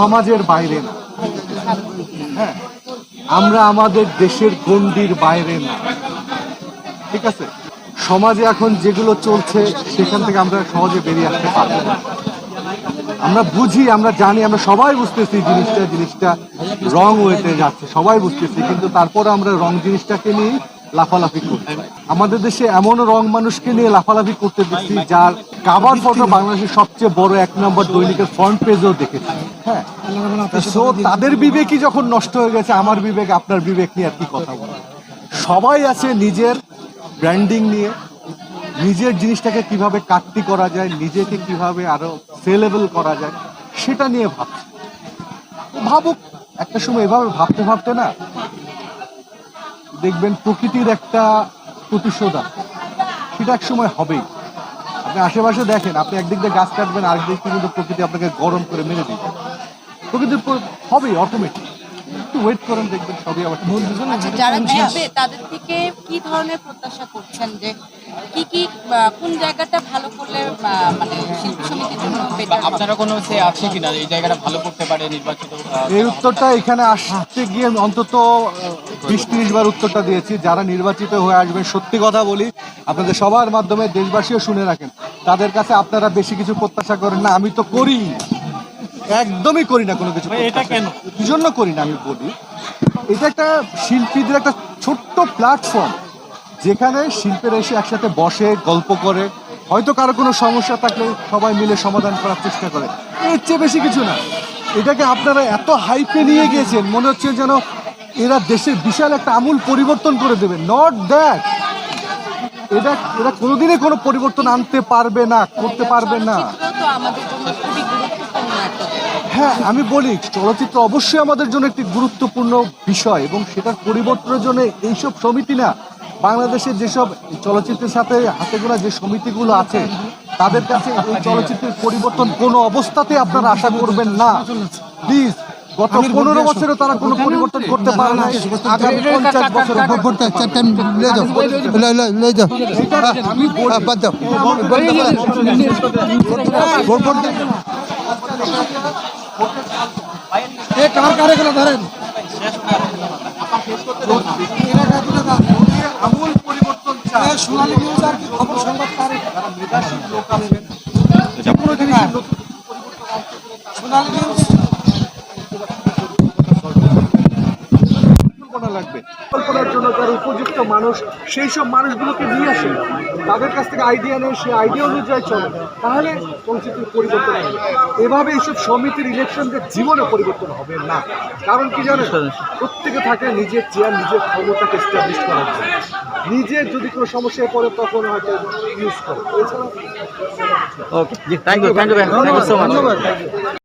সমাজের বাইরে না। হ্যাঁ আমরা আমাদের দেশের গণ্ডির বাইরে না। ঠিক আছে? সমাজে এখন যেগুলো চলছে, সেখান থেকে আমরা সহজে বেরিয়ে আসতে পারব না। আমরা বুঝি, আমরা জানি, আমরা সবাই বুঝতেছি জিনিসটা জিনিসটা রং ওয়েতে যাচ্ছে, সবাই বুঝতেছি, কিন্তু তারপরে আমরা রং জিনিসটাকে নিয়ে লাফালাফি করছি। আমাদের দেশে এমনও রং মানুষকে নিয়ে লাফালাফি করতে দেখছি, যার কাভার ফটো বাংলাদেশের সবচেয়ে বড় এক নম্বর দৈনিকের ফ্রন্ট পেজেও দেখেছি। হ্যাঁ। তো তাদের বিবেকই যখন নষ্ট হয়ে গেছে আমার বিবেক আপনার বিবেক নিয়ে আর কি কথা বলব সবাই আছে নিজের ব্র্যান্ডিং নিয়ে নিজের জিনিসটাকে কীভাবে কাটতি করা যায় নিজেকে কীভাবে আরও সেলেবল করা যায় সেটা নিয়ে ভাবছে। ভাবুক একটা সময় এভাবে ভাবতে ভাবতে না দেখবেন প্রকৃতির একটা প্রতিশোধ আছে সেটা এক সময় হবেই। আপনি আশেপাশে দেখেন আপনি একদিক দিয়ে গাছ কাটবেন আরেক দিক দিয়ে কিন্তু প্রকৃতি আপনাকে গরম করে মেরে দিবে। প্রকৃতির পর হবেই অটোমেটিক একটু ওয়েট করেন দেখবেন সবই আবার। আচ্ছা যারা দেখবে তাদের থেকে কি ধরনের প্রত্যাশা করছেন যে কি কি কোন জায়গাটা ভালো করলে মানে শিল্পী সমিতির জন্য বেটার আপনারা কোনো সে আছে কিনা এই জায়গাটা ভালো করতে পারে নির্বাচিত এই উত্তরটা এখানে আসতে গিয়ে অন্তত বিশ তিরিশ বার উত্তরটা দিয়েছি। যারা নির্বাচিত হয়ে আসবেন সত্যি কথা বলি আপনাদের সবার মাধ্যমে দেশবাসীও শুনে রাখেন। তাদের কাছে আপনারা বেশি কিছু প্রত্যাশা করেন না আমি তো করি। একদমই করি না কোনো কিছু এটা কেন? কি জন্য করি না আমি বলি। এটা একটা শিল্পীদের একটা ছোট্ট প্ল্যাটফর্ম যেখানে শিল্পের এসে একসাথে বসে গল্প করে। হয়তো কারও কোনো সমস্যা থাকলে সবাই মিলে সমাধান করার চেষ্টা করে। এর চেয়ে বেশি কিছু না। এটাকে আপনারা এত হাইপে নিয়ে গিয়েছেন মনে হচ্ছে যেন এরা দেশের বিশাল একটা আমূল পরিবর্তন করে দেবে। নট দ্যাট এটা এরা কোনোদিনই কোনো পরিবর্তন আনতে পারবে না করতে পারবে না চলচ্চিত্র তো আমাদের জন্য খুবই গুরুত্বপূর্ণ একটা হ্যাঁ আমি বলি চলচ্চিত্র অবশ্যই আমাদের জন্য একটি গুরুত্বপূর্ণ বিষয় এবং সেটার পরিবর্তনের জন্য এইসব সমিতি না বাংলাদেশের যেসব চলচ্চিত্রের সাথে হাতে গোড়া যে সমিতিগুলো আছে তাদের কাছে এই চলচ্চিত্রের পরিবর্তন কোনো অবস্থাতে আপনারা আশা করবেন না। প্লিজ গত পনেরো বছরে তারা কোনো পরিবর্তন করতে পারে না। আগামী পঞ্চাশ বছর কার কার এগুলো ধরেন? আমূল পরিবর্তন সোনালী নিউজ আর কি খবর? সংবাদ আচ্ছা, তার মেধাশীল লোক লাগবে কল্পনার জন্য যারা উপযুক্ত মানুষ সেই সব মানুষগুলোকে নিয়ে আসে। তাদের কাছ থেকে আইডিয়া নেয় সেই আইডিয়া অনুযায়ী চলে। তাহলে চলচ্চিত্রের পরিবর্তন হবে। এভাবে এইসব সমিতির ইলেকশনদের জীবনে পরিবর্তন হবে না। কারণ কি জানেন? প্রত্যেকে থাকে নিজের চেয়ার নিজের ক্ষমতাকে এস্টাবলিশ করার জন্য। নিজের যদি কোনো সমস্যায় পড়ে তখন হয়তো ইউজ করে। এছাড়া you. Thank you so much.